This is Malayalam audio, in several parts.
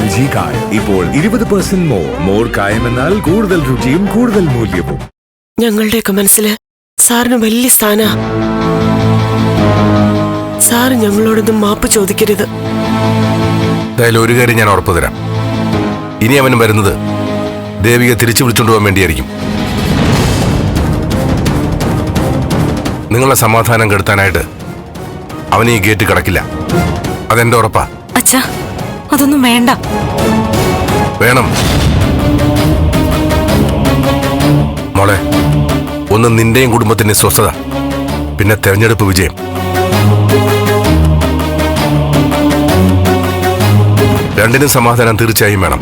എൽ ജി കായം. ഇപ്പോൾ ഇരുപത് പെർസെന്റ് മോർ മോർ കായം എന്നാൽ കൂടുതൽ രുചിയും കൂടുതൽ മൂല്യവും. ഞങ്ങളുടെയൊക്കെ മനസ്സിൽ സാറിന് വലിയ സ്ഥാന. സാർ ഞങ്ങളോടൊന്നും മാപ്പ് ചോദിക്കരുത്. എന്തായാലും ഒരു കാര്യം ഞാൻ ഉറപ്പു തരാം. ഇനി അവൻ വരുന്നത് ദേവിക തിരിച്ചു വിളിച്ചുകൊണ്ട് പോകാൻ വേണ്ടിയായിരിക്കും. നിങ്ങളെ സമാധാനം കെടുത്താനായിട്ട് അവൻ ഈ ഗേറ്റ് കടക്കില്ല. അതെന്റെ ഉറപ്പാ. അച്ഛാ അതൊന്നും വേണ്ട. വേണം. മോളെ ഒന്ന് നിന്റെയും കുടുംബത്തിന്റെ സ്വസ്ഥത പിന്നെ തെരഞ്ഞെടുപ്പ് വിജയം. രണ്ടിനും സമാധാനം തീർച്ചയായും വേണം.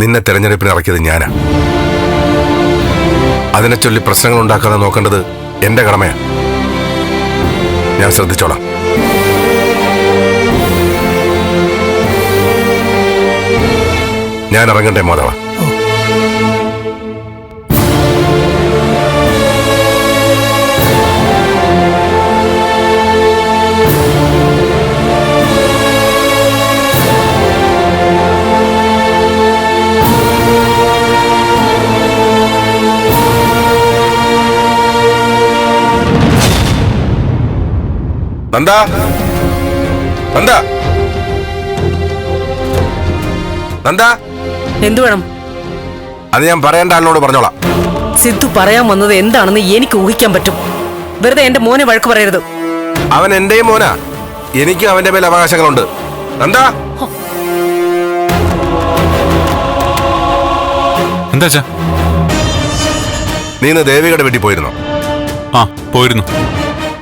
നിന്നെ തെരഞ്ഞെടുപ്പിന് ഇറക്കിയത് ഞാനാ. അതിനെ ചൊല്ലി പ്രശ്നങ്ങൾ ഉണ്ടാക്കാതെ നോക്കേണ്ടത് എന്റെ കടമയാ. ഞാൻ ശ്രദ്ധിച്ചോളാം. ഞാൻ ഇറങ്ങട്ടെ മാധവ നന്ദ നന്ദ നന്ദ എന്തു വേണം? അത് ഞാൻ പറയേണ്ട ആളിനോട് പറഞ്ഞോളാം. സിദ്ധു പറയാൻ വന്നത് എന്താണെന്ന് എനിക്ക് ഊഹിക്കാൻ പറ്റും. വെറുതെ എന്റെ മോനെ വഴക്ക് പറയരുത്. അവൻ എന്റെയും മോനാ. എനിക്കും അവന്റെ മേൽ അവകാശങ്ങളുണ്ട്. നന്ദ എന്താ അച്ഛാ? നീ ഇന്ന് ദേവികയുടെ വീട്ടിൽ പോയിരുന്നോ? ആ പോയിരുന്നു.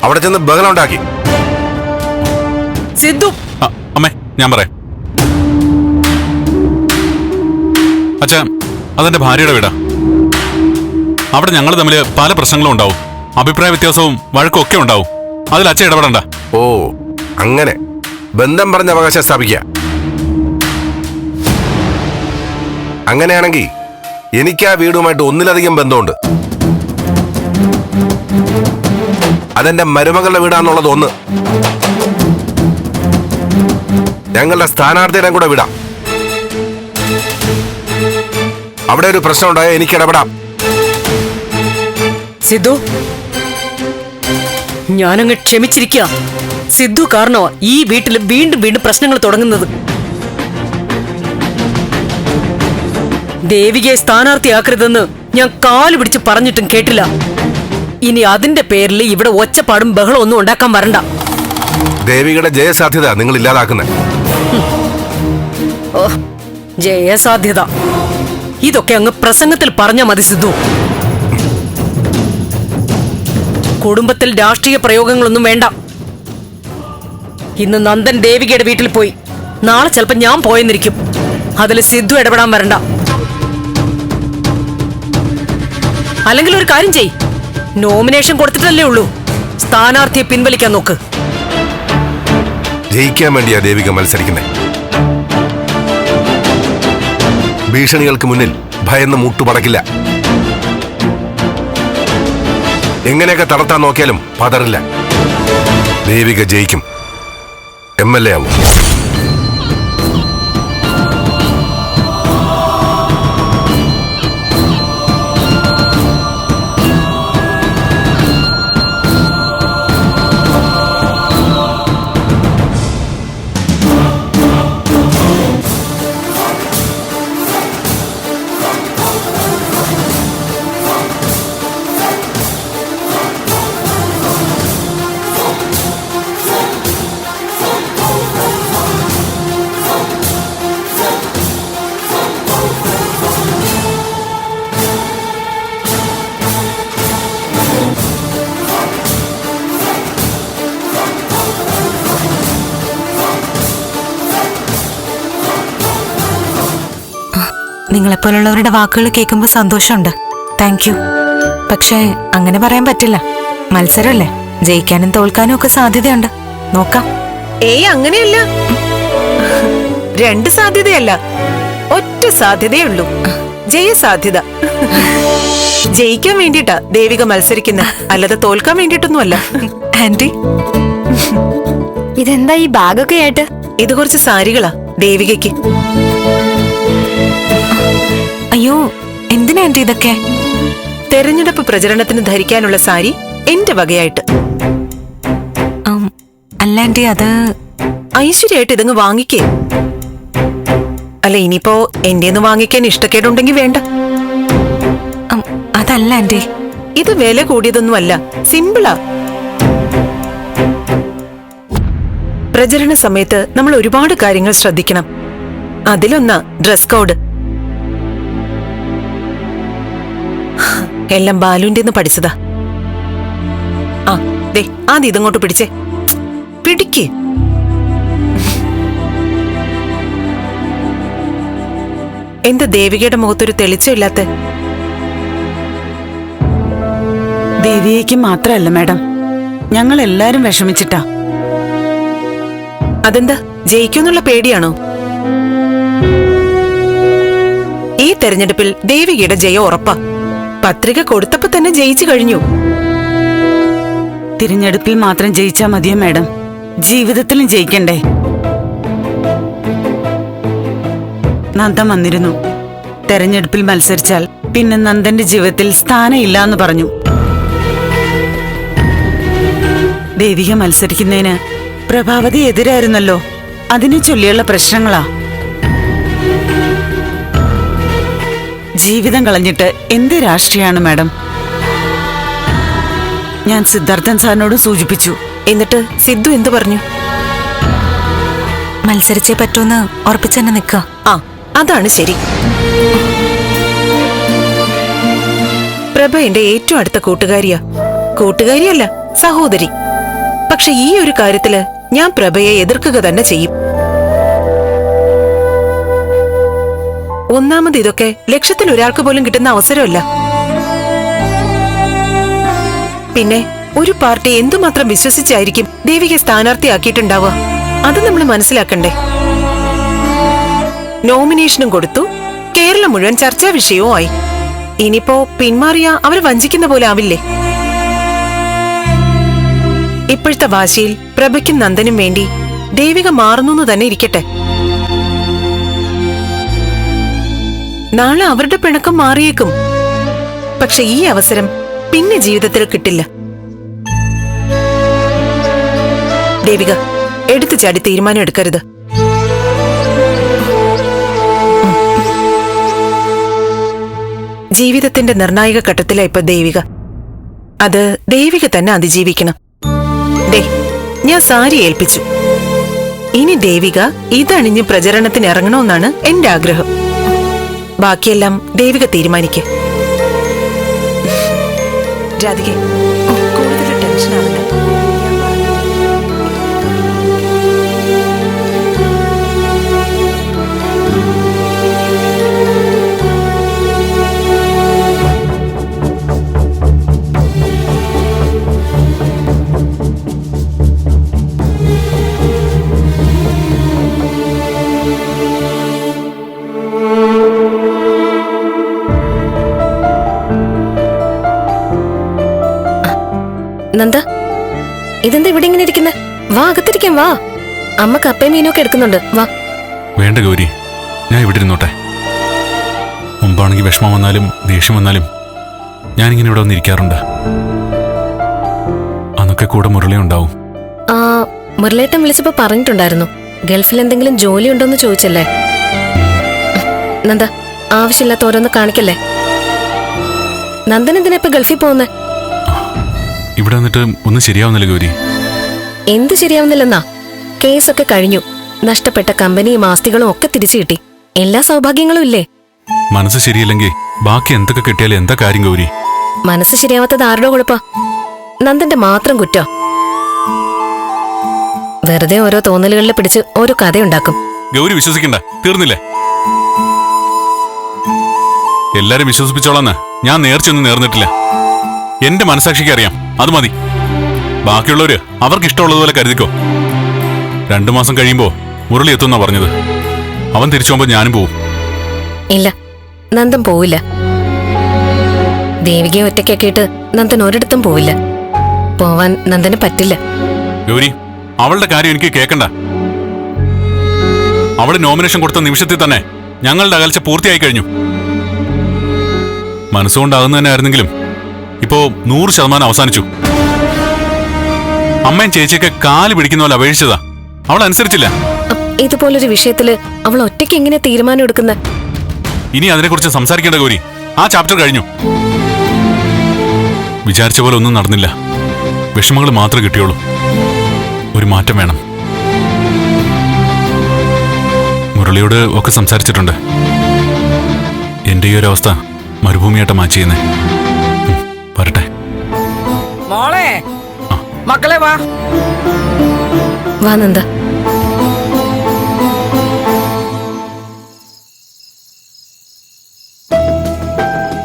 അവിടെ ചെന്ന് ബഹളം ഉണ്ടാക്കി. സിദ്ധു. അമ്മേ ഞാൻ പറയാം. അച്ഛാ അതെന്റെ ഭാര്യയുടെ വീടാ. അവിടെ ഞങ്ങൾ തമ്മിൽ പല പ്രശ്നങ്ങളും ഉണ്ടാവും. അഭിപ്രായ വ്യത്യാസവും വഴക്കും ഒക്കെ ഉണ്ടാവും. അതിൽ അച്ഛൻ ഇടപെടണ്ട. ഓ അങ്ങനെ. ബന്ധം പറഞ്ഞ അവകാശം സ്ഥാപിക്കുക. അങ്ങനെയാണെങ്കിൽ എനിക്ക് ആ വീടുമായിട്ട് ഒന്നിലധികം ബന്ധമുണ്ട്. അതെന്റെ മരുമകളുടെ വീടാന്നുള്ളത് ഒന്ന്. ഞങ്ങളുടെ സ്ഥാനാർത്ഥിയുടെ കൂടെ വിടാം. അവിടെ ഒരു പ്രശ്നം ഉണ്ടായ എനിക്ക് ഇടപെടാം. സിദ്ധു. ഞാനങ്ങ് ക്ഷമിച്ചിരിക്കുക സിദ്ധു കാരണമാ ഈ വീട്ടിൽ വീണ്ടും വീണ്ടും പ്രശ്നങ്ങൾ തുടങ്ങുന്നത്? ദേവികയെ സ്ഥാനാർത്ഥിയാക്കരുതെന്ന് ഞാൻ കാൽ പിടിച്ച് പറഞ്ഞിട്ടും കേട്ടില്ല. ഇനി അതിന്റെ പേരിൽ ഇവിടെ ഒച്ചപ്പാടും ബഹളം ഒന്നും ഉണ്ടാക്കാൻ വരണ്ട. ദേവികയുടെ ജയസാധ്യത നിങ്ങൾ ഇല്ലാതാക്കുന്നത് ജയസാധ്യത. ഇതൊക്കെ അങ്ങ് പ്രസംഗത്തിൽ പറഞ്ഞ മതി സിദ്ധു. കുടുംബത്തിൽ രാഷ്ട്രീയ പ്രയോഗങ്ങളൊന്നും വേണ്ട. ഇന്ന് നന്ദൻ ദേവികയുടെ വീട്ടിൽ പോയി. നാളെ ചിലപ്പോൾ ഞാൻ പോയെന്നിരിക്കും. അതിൽ സിദ്ധു ഇടപെടാൻ വരണ്ട. അല്ലെങ്കിൽ ഒരു കാര്യം ചെയ്. നോമിനേഷൻ കൊടുത്തിട്ടല്ലേ ഉള്ളൂ. സ്ഥാനാർത്ഥിയെ പിൻവലിക്കാൻ നോക്ക്. ജയിക്കാൻ വേണ്ടിയാ ദേവിക മത്സരിക്കുന്നത് ഭീഷണികൾക്ക് മുന്നിൽ ഭയന്ന് മൂട്ടുപടക്കില്ല. എങ്ങനെയൊക്കെ തളർത്താൻ നോക്കിയാലും പതറില്ല. ദേവിക ജയിക്കും. എം എൽ എ ആവും. നിങ്ങളെപ്പോലുള്ളവരുടെ വാക്കുകൾ കേൾക്കുമ്പോൾ സന്തോഷമുണ്ട്. താങ്ക് യു പക്ഷേ അങ്ങനെ പറയാൻ പറ്റില്ല. മത്സരമല്ലേ? ജയിക്കാനും തോൽക്കാനും ഒക്കെ സാധ്യതയുണ്ട്. നോക്കാം. ഏയ് അങ്ങനെയല്ല. രണ്ട് സാധ്യതയല്ല. ഒറ്റ സാധ്യതയേ ഉള്ളൂ ജയസാധ്യത ജയിക്കാൻ വേണ്ടിട്ടാ ദേവിക മത്സരിക്കുന്ന. അല്ലാതെ തോൽക്കാൻ വേണ്ടിട്ടൊന്നുമല്ല ആന്റി. ഇതെന്താ ഈ ബാഗൊക്കെ ആയിട്ട്? ഇത് കുറച്ച് സാരികളാ ദേവികയ്ക്ക്. അയ്യോ എന്തിനാ ആന്റി ഇതൊക്കെ? തെരഞ്ഞെടുപ്പ് പ്രചരണത്തിന് ധരിക്കാനുള്ള സാരി എന്റെ വകയായിട്ട്. അല്ലാണ്ടി അല്ല ആന്റി അത് ഐശ്വര്യമായിട്ട് ഇതങ്ങ് വാങ്ങിക്കേ. അല്ല ഇനിയിപ്പോ എന്റേന്ന് വാങ്ങിക്കാൻ ഇഷ്ടക്കേടുണ്ടെങ്കിൽ വേണ്ട. അതല്ല ആന്റി. ഇത് വില കൂടിയതൊന്നുമല്ല സിമ്പിളാ. പ്രചരണ സമയത്ത് നമ്മൾ ഒരുപാട് കാര്യങ്ങൾ ശ്രദ്ധിക്കണം. അതിലൊന്നാ ഡ്രസ് കോഡ്. എല്ലാം ബാലുന്റെ പഠിച്ചതാ. ആ ദേ ആദ്യം ഇതങ്ങോട്ട് പിടിച്ചേ. പിടിക്ക്. എന്താ ദേവികയുടെ മുഖത്തൊരു തെളിച്ചമില്ലാത്ത ദേവിയേക്ക് മാത്രമല്ല മാഡം. ഞങ്ങൾ എല്ലാരും വിഷമിച്ചിട്ടാ. അതെന്താ ജയിക്കുന്നുള്ള പേടിയാണോ? ഈ തെരഞ്ഞെടുപ്പിൽ ദേവികയുടെ ജയം ഉറപ്പാ. പത്രിക കൊടുത്തപ്പോ തന്നെ ജയിച്ചു കഴിഞ്ഞു. തിരഞ്ഞെടുപ്പിൽ മാത്രം ജയിച്ചാ മതിയോ മാഡം? ജീവിതത്തിലും ജയിക്കണ്ടേ? നന്ദൻ വന്നിരുന്നു. തെരഞ്ഞെടുപ്പിൽ മത്സരിച്ചാൽ പിന്നെ നന്ദന്റെ ജീവിതത്തിൽ സ്ഥാനമില്ല എന്ന് പറഞ്ഞു. ദേവിക മത്സരിക്കുന്നതിന് പ്രഭാവതി എതിരായിരുന്നല്ലോ. അതിനെ ചൊല്ലിയുള്ള പ്രശ്നങ്ങളാ. ജീവിതം കളഞ്ഞിട്ട് എന്ത് രാഷ്ട്രീയാണ് മാഡം? ഞാൻ സിദ്ധാർത്ഥൻ സാറിനോട് സൂചിപ്പിച്ചു. എന്നിട്ട് സിദ്ധു എന്തു പറഞ്ഞു? മത്സരിച്ചേ പറ്റൂന്ന് ഉറപ്പിച്ചെന്നെ നിൽക്കുക. ആ അതാണ് ശരി. പ്രഭ എന്റെ ഏറ്റവും അടുത്ത കൂട്ടുകാരിയാ. കൂട്ടുകാരിയല്ല സഹോദരി. പക്ഷെ ഈ ഒരു കാര്യത്തിൽ ഞാൻ പ്രഭയെ എതിർക്കുക തന്നെ ചെയ്യും. ഒന്നാമത് ഇതൊക്കെ ലക്ഷത്തിൽ ഒരാൾക്ക് പോലും കിട്ടുന്ന അവസരമല്ല. പിന്നെ ഒരു പാർട്ടി എന്തുമാത്രം വിശ്വസിച്ചായിരിക്കും ദേവികയെ സ്ഥാനാർത്ഥിയാക്കിയിട്ടുണ്ടാവുക? അത് നമ്മൾ മനസ്സിലാക്കണ്ടേ? നോമിനേഷനും കൊടുത്തു. കേരളം മുഴുവൻ ചർച്ചാ വിഷയവും ആയി. ഇനിയിപ്പോ പിന്മാറിയ അവർ വഞ്ചിക്കുന്ന പോലെ ആവില്ലേ? ഇപ്പോഴത്തെ വാശിയിൽ പ്രഭയ്ക്കും നന്ദനും വേണ്ടി ദേവിക മാറുന്നു തന്നെ ഇരിക്കട്ടെ. നാളെ അവരുടെ പിണക്കം മാറിയേക്കും. പക്ഷെ ഈ അവസരം പിന്നെ ജീവിതത്തിൽ കിട്ടില്ല. ദേവിക എടുത്തു ചാടി തീരുമാനം എടുക്കരുത്. ജീവിതത്തിന്റെ നിർണായക ഘട്ടത്തിലാ ഇപ്പൊ ദേവിക. അത് ദേവിക തന്നെ അതിജീവിക്കണം. ദേ ഞാൻ സാരി ഏൽപ്പിച്ചു. ഇനി ദേവിക ഇതണിഞ്ഞ് പ്രചരണത്തിന് ഇറങ്ങണമെന്നാണ് എന്റെ ആഗ്രഹം. ബാക്കിയെല്ലാം ദേവിക തീരുമാനിക്കേ. രാധികെ. ഇതെന്താ ഇവിടെ ഇങ്ങനെ ഇരിക്കുന്ന? വാ അകത്തിരിക്കാം വാ. അമ്മ കപ്പയും മീനൊക്കെ എടുക്കുന്നുണ്ട്. വാ. വേണ്ട ഗൗരി ഞാൻ ഇവിടെ ഇരുന്നോട്ടെ. മുമ്പാണെങ്കിൽ വിഷമം വന്നാലും ദേഷ്യം വന്നാലും ഞാനിങ്ങനെ ഇവിടെ വന്നിരിക്കാറുണ്ട്. അന്നൊക്കെ കൂടെ മുരളി ഉണ്ടാവും. ആ മുരളേട്ടൻ വിളിച്ചപ്പോ പറഞ്ഞിട്ടുണ്ടായിരുന്നു. ഗൾഫിൽ എന്തെങ്കിലും ജോലി ഉണ്ടോന്ന് ചോദിച്ചല്ലേ? നന്ദ ആവശ്യമില്ലാത്ത ഓരോന്ന് കാണിക്കല്ലേ? നന്ദൻ എന്തിനാ ഇപ്പൊ ഗൾഫിൽ പോകുന്നേ? ഇവിടെ വന്നിട്ട് ഒന്നും ശരിയാവുന്നില്ല ഗൗരി. എന്ത് ശരിയാവുന്നില്ലെന്നാ? കേസൊക്കെ കഴിഞ്ഞു. നഷ്ടപ്പെട്ട കമ്പനിയും ആസ്തികളും ഒക്കെ തിരിച്ചു കിട്ടി. എല്ലാ സൗഭാഗ്യങ്ങളും ഇല്ലേ? മനസ്സ് ശരിയില്ലെങ്കിൽ ബാക്കി എന്തൊക്കെ കിട്ടിയാലും എന്താ കാര്യം ഗൗരി? മനസ്സ് ശരിയാവാത്തത് ആരുടെ കുഴപ്പാ? നന്ദന്റെ മാത്രം കുറ്റോ? വെറുതെ ഓരോ തോന്നലുകളിൽ പിടിച്ച് ഓരോ കഥയുണ്ടാക്കും. ഗൗരി വിശ്വസിക്കണ്ട. തീർന്നില്ലേ? എല്ലാരും വിശ്വസിപ്പിച്ചോളാന്ന്. ഞാൻ നേർച്ചയൊന്നും നേർന്നിട്ടില്ല. എന്റെ മനസാക്ഷിക്ക് അറിയാം. അത് മതി. ബാക്കിയുള്ളവര് അവർക്ക് ഇഷ്ടമുള്ളതുപോലെ കരുതിക്കോ. രണ്ടു മാസം കഴിയുമ്പോ മുരളി എത്തുന്നാ പറഞ്ഞത്. അവൻ തിരിച്ചു പോകുമ്പോ ഞാനും പോവും. ഇല്ല. നന്ദൻ പോവില്ല. ദേവികയെ ഒറ്റയ്ക്കാക്കിയിട്ട് നന്ദൻ ഒരിടത്തും പോവില്ല. പോവാൻ നന്ദന് പറ്റില്ല. ഗൗരി അവളുടെ കാര്യം എനിക്ക് കേക്കണ്ട. അവൾ നോമിനേഷൻ കൊടുത്ത നിമിഷത്തിൽ തന്നെ ഞങ്ങളുടെ അകൽച്ച പൂർത്തിയായി കഴിഞ്ഞു. മനസ്സുകൊണ്ടാകുന്ന തന്നെ ആയിരുന്നെങ്കിലും ഇപ്പോ നൂറ് ശതമാനം അവസാനിച്ചു. അമ്മയും ചേച്ചിയൊക്കെ കാൽ പിടിക്കുന്ന പോലെ അപേക്ഷിച്ചതാ. അവൾ അനുസരിച്ചില്ല. ഇതുപോലൊരു വിഷയത്തിൽ അവൾ ഒറ്റയ്ക്ക് എങ്ങനെ തീരുമാനം എടുക്കുന്ന? ഇനി അതിനെക്കുറിച്ച് സംസാരിക്കേണ്ട ഗൗരി ആ ചാപ്റ്റർ കഴിഞ്ഞു. വിചാരിച്ച പോലെ ഒന്നും നടന്നില്ല. വിഷമങ്ങൾ മാത്രം കിട്ടിയുള്ളൂ. ഒരു മാറ്റം വേണം. മുരളിയോട് ഒക്കെ സംസാരിച്ചിട്ടുണ്ട്. എന്റെ ഈ ഒരു അവസ്ഥ മരുഭൂമിയായിട്ട് മാച്ച് വരട്ടെ. മോളെ മക്കളെ വാ. വാ നന്ദ.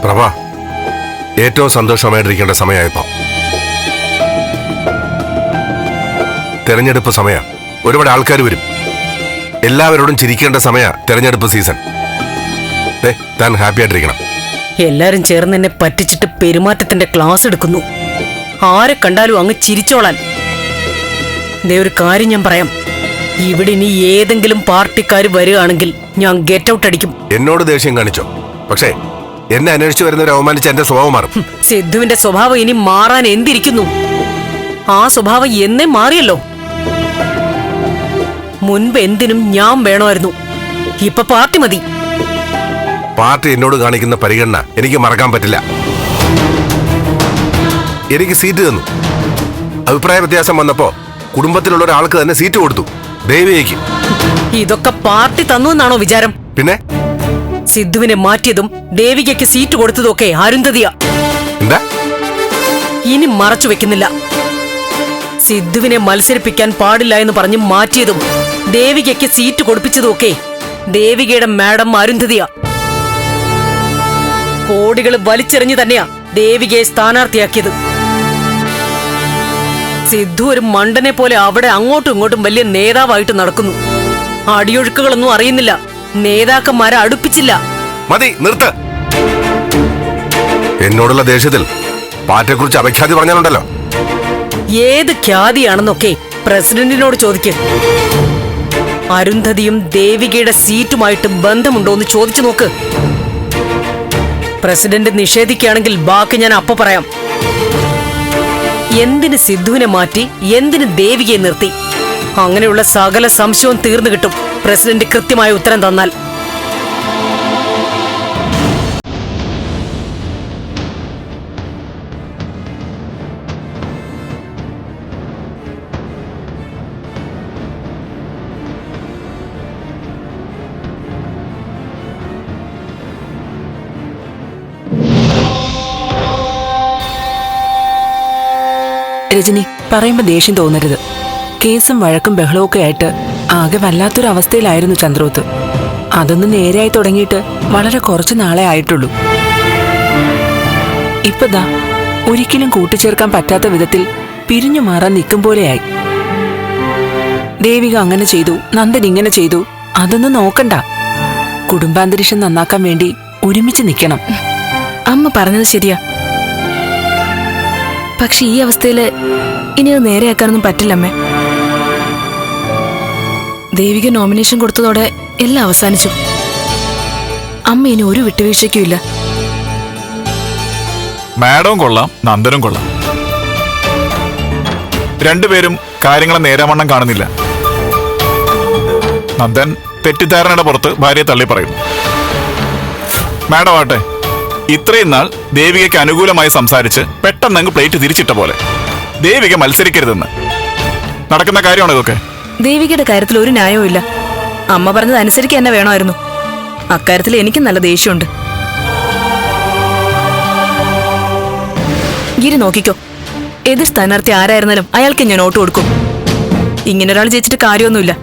പ്രഭ ഏറ്റവും സന്തോഷമായിട്ടിരിക്കേണ്ട സമയമായപ്പോ. തെരഞ്ഞെടുപ്പ് സമയ. ഒരുപാട് ആൾക്കാർ വരും. എല്ലാവരോടും ചിരിക്കേണ്ട സമയ തെരഞ്ഞെടുപ്പ് സീസൺ. ദേ, താൻ ഹാപ്പി ആയിട്ടിരിക്കണം എല്ലാരും ചേർന്ന് എന്നെ പറ്റിച്ചിട്ട് പെരുമാറ്റത്തിന്റെ ക്ലാസ് എടുക്കുന്നു. ആരെ കണ്ടാലും അങ്ങ് ചിരിച്ചോളാൻ. ദേ ഒരു കാര്യം ഞാൻ പറയാം. ഇവിടെ ഇനി ഏതെങ്കിലും പാർട്ടിക്കാർ വരികയാണെങ്കിൽ ഞാൻ ഗെറ്റ് ഔട്ട് അടിക്കും. എന്നോട് ദേഷ്യം കാണിച്ചോ? പക്ഷേ എന്നെ അന്വേഷിച്ചു വരുന്നവരെ അവമാനിച്ച എന്റെ സ്വഭാവം മാറും. സിദ്ധുവിന്റെ സ്വഭാവം ഇനി മാറാൻ എന്തിരിക്കുന്നു? ആ സ്വഭാവം എന്നെ മാറിയല്ലോ. മുൻപ് എന്തിനും ഞാൻ വേണമായിരുന്നു. ഇപ്പൊ പാർട്ടി മതി. പാർട്ടി എന്നോട് കാണിക്കുന്ന പരിഗണന എനിക്ക് മറക്കാൻ പറ്റില്ല. എനിക്ക് സീറ്റ് തന്നു. അഭിപ്രായ വ്യത്യാസം വന്നപ്പോ കുടുംബത്തിലുള്ള ഒരാൾക്ക് തന്നെ സീറ്റ് കൊടുത്തു. ദേവിയേക്ക് ഇതൊക്കെ പാർട്ടി തന്നു എന്നാണോ വിചാരം? പിന്നെ? സിദ്ധുവിനെ മാറ്റിയതും ദേവികയ്ക്ക് സീറ്റ് കൊടുത്തതും ഒക്കെ അരുന്ധതിയാ. എന്താ? ഇനി മറച്ചു വെക്കുന്നില്ല. സിദ്ധുവിനെ മത്സരിപ്പിക്കാൻ പാടില്ല എന്ന് പറഞ്ഞ് മാറ്റിയതും ദേവികയ്ക്ക് സീറ്റ് കൊടുപ്പിച്ചതും ഒക്കെ ദേവികയുടെ മാഡം അരുന്ധതിയാ. കോടികൾ വലിച്ചെറിഞ്ഞു തന്നെയാ ദേവികയെ സ്ഥാനാർത്ഥിയാക്കിയത്. സിദ്ധു ഒരു മണ്ടനെ പോലെ അവിടെ അങ്ങോട്ടും ഇങ്ങോട്ടും വലിയ നേതാവായിട്ട് നടക്കുന്നു. അടിയൊഴുക്കുകളൊന്നും അറിയുന്നില്ല. നേതാക്കന്മാരെ അടുപ്പിച്ചില്ല. മതി നിർത്ത്. എന്നോടുള്ള ദേഷ്യത്തിൽ പാർട്ടിയെക്കുറിച്ച് അപഖ്യാതി പറഞ്ഞാലുണ്ടല്ലോ. ഏത് ഖ്യാതിയാണെന്നൊക്കെ പ്രസിഡന്റിനോട് ചോദിക്ക്. അരുന്ധതിയും ദേവികയുടെ സീറ്റുമായിട്ട് ബന്ധമുണ്ടോ എന്ന് ചോദിച്ചു നോക്ക്. പ്രസിഡന്റ് നിഷേധിക്കുകയാണെങ്കിൽ ബാക്കി ഞാൻ അപ്പൊ പറയാം. എന്തിന് സിദ്ധുവിനെ മാറ്റി എന്തിന് ദേവികയെ നിർത്തി? അങ്ങനെയുള്ള സകല സംശയവും തീർന്നു കിട്ടും. പ്രസിഡന്റ് കൃത്യമായ ഉത്തരം തന്നാൽ. രജനി പറയുമ്പോ ദേഷ്യം തോന്നരുത്. കേസും വഴക്കും ബഹളവും ഒക്കെ ആയിട്ട് ആകെ വല്ലാത്തൊരു അവസ്ഥയിലായിരുന്നു ചന്ദ്രോത്ത്. അതൊന്ന് നേരെയായി തുടങ്ങിയിട്ട് വളരെ കുറച്ച് നാളെ ആയിട്ടുള്ളൂ. ഇപ്പതാ ഒരിക്കലും കൂട്ടിച്ചേർക്കാൻ പറ്റാത്ത വിധത്തിൽ പിരിഞ്ഞു മാറാൻ നിൽക്കും പോലെയായി. ദേവിക അങ്ങനെ ചെയ്തു നന്ദൻ ഇങ്ങനെ ചെയ്തു അതൊന്നും നോക്കണ്ട. കുടുംബാന്തരീക്ഷം നന്നാക്കാൻ വേണ്ടി ഒരുമിച്ച് നിൽക്കണം അമ്മ പറഞ്ഞത് ശരിയാ. പക്ഷെ ഈ അവസ്ഥയിൽ ഇനി അത് നേരെയാക്കാനൊന്നും പറ്റില്ലമ്മേ. ദേവിക നോമിനേഷൻ കൊടുത്തതോടെ എല്ലാം അവസാനിച്ചു. അമ്മ ഇനി ഒരു വിട്ടുവീഴ്ചയ്ക്കും ഇല്ല. മാഡവും കൊള്ളാം നന്ദനും കൊള്ളാം. രണ്ടുപേരും കാര്യങ്ങളെ നേരാവണ്ണം കാണുന്നില്ല. നന്ദൻ തെറ്റിദ്ധാരണയുടെ പുറത്ത് ഭാര്യയെ തള്ളി പറയും. മാഡം ആട്ടെ ഇത്രയും നാൾ ദേവികയ്ക്ക് അനുകൂലമായി സംസാരിച്ച് പെട്ടെന്ന് അങ്ങ് പ്ലേറ്റ് തിരിച്ചിട്ട പോലെ. ദേവിക മത്സരിക്കരുതെന്ന്. നടക്കുന്ന കാര്യമാണ് ഇതൊക്കെ? ദേവികയുടെ കാര്യത്തിൽ ഒരു ന്യായവും ഇല്ല. അമ്മ പറഞ്ഞത് അനുസരിക്കുക തന്നെ വേണമായിരുന്നു. അക്കാര്യത്തിൽ എനിക്കും നല്ല ദേഷ്യമുണ്ട്. ഗിരി നോക്കിക്കോ. എതിർ സ്ഥാനാർത്ഥി ആരായിരുന്നാലും അയാൾക്ക് ഞാൻ ഓട്ട് കൊടുക്കും. ഇങ്ങനെ ഒരാൾ ജയിച്ചിട്ട് കാര്യമൊന്നുമില്ല.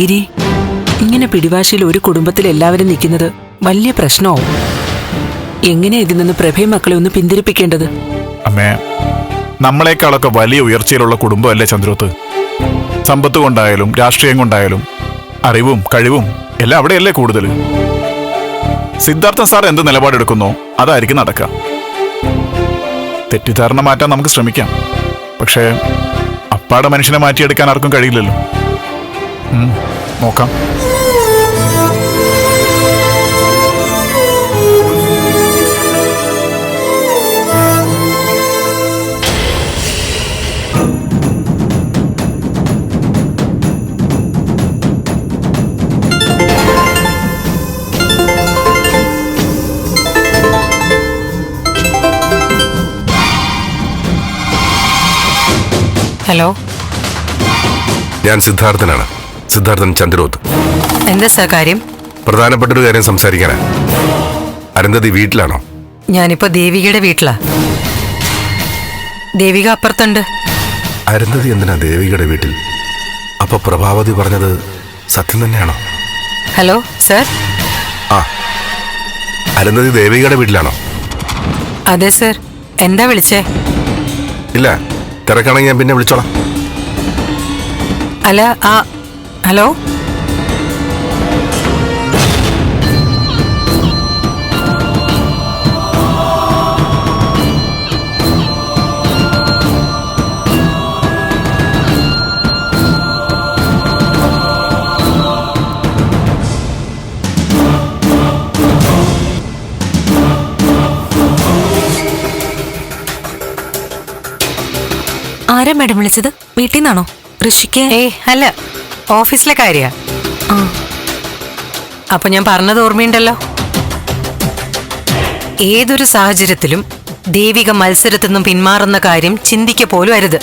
ഗിരി ഇങ്ങനെ പിടിവാശിയിൽ ഒരു കുടുംബത്തിൽ എല്ലാവരും നിൽക്കുന്നത് വലിയ പ്രശ്നമാവും. എങ്ങനെ ഇതിൽ നിന്ന് പ്രഭയും മക്കളെ ഒന്ന് പിന്തിരിപ്പിക്കേണ്ടത്? അമ്മേ നമ്മളെക്കാളൊക്കെ വലിയ ഉയർച്ചയിലുള്ള കുടുംബമല്ലേ ചന്ദ്രോത്ത്? സമ്പത്ത് കൊണ്ടായാലും രാഷ്ട്രീയം കൊണ്ടായാലും അറിവും കഴിവും എല്ലാം അവിടെയല്ലേ കൂടുതൽ സിദ്ധാർത്ഥ സാർ എന്ത് നിലപാടെടുക്കുന്നോ അതായിരിക്കും നടക്കുക. തെറ്റിദ്ധാരണ മാറ്റാൻ നമുക്ക് ശ്രമിക്കാം. പക്ഷേ അപ്പാടെ മനുഷ്യനെ മാറ്റിയെടുക്കാൻ ആർക്കും കഴിയില്ലല്ലോ. നോക്കാം. ഹലോ. ഞാൻ സിദ്ധാർത്ഥനാണ്. സിദ്ധാർത്ഥൻ ചന്ദ്രോത്ത്. എന്താ സാർ കാര്യം? പ്രധാനപ്പെട്ട ഒരു കാര്യം സംസാരിക്കാനാ. അരുന്ധതി വീട്ടിലാണോ? ഞാനിപ്പോ ദേവികയുടെ വീട്ടിലാ. ദേവിക അപ്പുറത്തുണ്ട്. അരുന്ധതി എന്തിനാ ദേവികയുടെ വീട്ടിൽ? അപ്പൊ പ്രഭാവതി പറഞ്ഞത് സത്യം തന്നെയാണോ? Hello sir? ആ. അരുന്ധതി ദേവികയുടെ വീട്ടിലാണോ? അതെ സർ. എന്താ വിളിച്ചേ? ഇല്ല. തിരക്കാണെങ്കിൽ ഞാൻ പിന്നെ വിളിച്ചോളാം. അല്ല ആ ഹലോ? ആരാ മാഡം വിളിച്ചത്? വീട്ടിൽ നിന്നാണോ? ഋഷിക്ക്? ഏ അല്ല. ഓഫീസിലെ കാര്യ. അപ്പൊ ഞാൻ പറഞ്ഞത് ഓർമ്മയുണ്ടല്ലോ? ഏതൊരു സാഹചര്യത്തിലും ദൈവിക മത്സരത്തിൽ നിന്നും പിന്മാറുന്ന കാര്യം ചിന്തിക്ക പോലും അരുത്.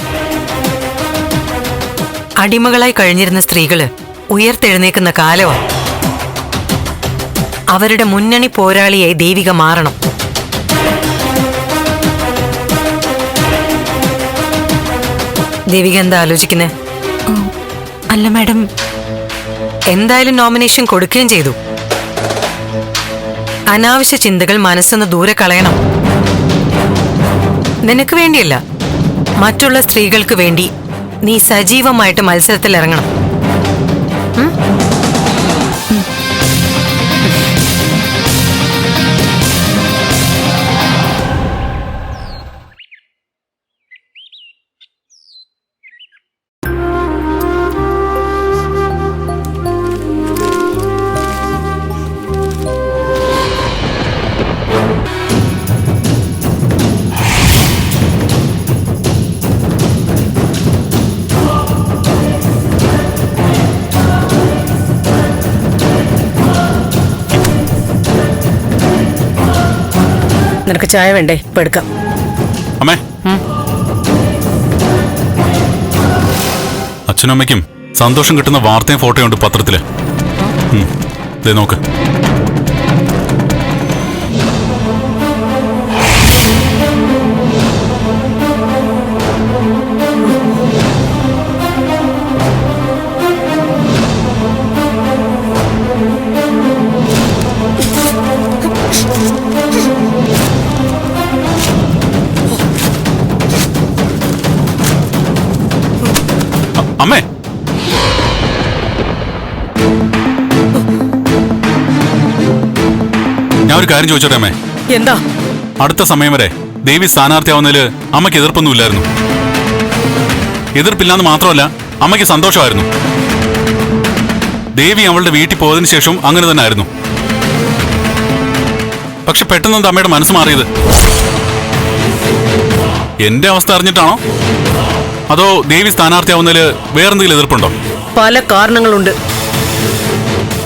അടിമകളായി കഴിഞ്ഞിരുന്ന സ്ത്രീകൾ ഉയർത്തെഴുന്നേക്കുന്ന കാലമാണ് അവരുടെ മുന്നണി പോരാളിയായി ദൈവിക മാറണം. ദേവിക എന്താ ആലോചിക്കുന്നേ? അല്ല മാഡം. എന്തായാലും നോമിനേഷൻ കൊടുക്കുകയും ചെയ്തു. അനാവശ്യ ചിന്തകൾ മനസ്സൊന്ന് ദൂരെ കളയണം. നിനക്ക് വേണ്ടിയല്ല മറ്റുള്ള സ്ത്രീകൾക്ക് വേണ്ടി നീ സജീവമായിട്ട് മത്സരത്തിൽ ഇറങ്ങണം നിനക്ക് ചായ വേണ്ടേ? ഇപ്പൊ എടുക്കാം. അമ്മേ. അച്ഛനും അമ്മയ്ക്കും സന്തോഷം കിട്ടുന്ന വാർത്തയും ഫോട്ടോയും ഉണ്ട് പത്രത്തിൽ. നോക്ക്. അമ്മേ. ഞാൻ ഒരു കാര്യം ചോദിച്ചോട്ടെ അമ്മേ. എന്താ? അടുത്ത സമയം വരെ ദേവി സ്ഥാനാർത്ഥിയാവുന്നതിൽ അമ്മയ്ക്ക് എതിർപ്പൊന്നുമില്ലായിരുന്നു എതിർപ്പില്ലാന്ന് മാത്രമല്ല അമ്മയ്ക്ക് സന്തോഷമായിരുന്നു. ദേവി അവളുടെ വീട്ടിൽ പോയതിനു ശേഷം അങ്ങനെ തന്നെ ആയിരുന്നു പക്ഷെ പെട്ടെന്ന് അമ്മയുടെ മനസ്സ് മാറിയത്? എന്റെ അവസ്ഥ അറിഞ്ഞിട്ടാണോ? അതോ ദേവി സ്ഥാനാർത്ഥിയാവുന്നതിൽ വേറെന്തെങ്കിലും എതിർപ്പുണ്ടോ? പല കാരണങ്ങളുണ്ട്.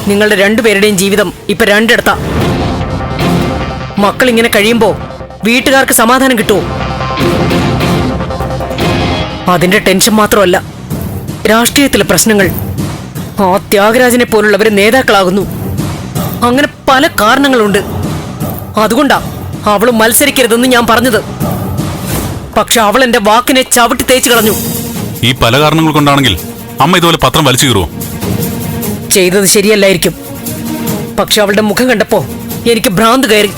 നിങ്ങളുടെ രണ്ടുപേരുടെയും ജീവിതം ഇപ്പൊ രണ്ടിടത്താ. മക്കൾ ഇങ്ങനെ കഴിയുമ്പോ വീട്ടുകാർക്ക് സമാധാനം കിട്ടുമോ അതിന്റെ ടെൻഷൻ മാത്രമല്ല രാഷ്ട്രീയത്തിലെ പ്രശ്നങ്ങൾ. ആ ത്യാഗരാജനെ പോലുള്ളവര് നേതാക്കളാകുന്നു. അങ്ങനെ പല കാരണങ്ങളുണ്ട്. അതുകൊണ്ടാ അവളും മത്സരിക്കരുതെന്ന് ഞാൻ പറഞ്ഞത്. പക്ഷെ അവൾ എന്റെ വാക്കിനെ ചവിട്ടി തേച്ചു കളഞ്ഞു. ഈ പല കാരണങ്ങൾ കൊണ്ടാണെങ്കിൽ അമ്മ ഇതുപോലെ പത്രം വലിച്ചു കീറുവോ? ചെയ്തത് ശരിയല്ലായിരിക്കും. പക്ഷെ അവളുടെ മുഖം കണ്ടപ്പോ എനിക്ക് ഭ്രാന്ത് കയറി.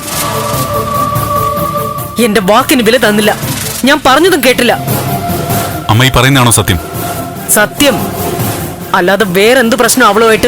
എന്റെ വാക്കിന് വില തന്നില്ല. ഞാൻ പറഞ്ഞതും കേട്ടില്ല. അമ്മ ഈ പറയുന്നതാണോ സത്യം? സത്യം. അല്ലാതെ വേറെന്ത് പ്രശ്നം അവളുമായിട്ട്?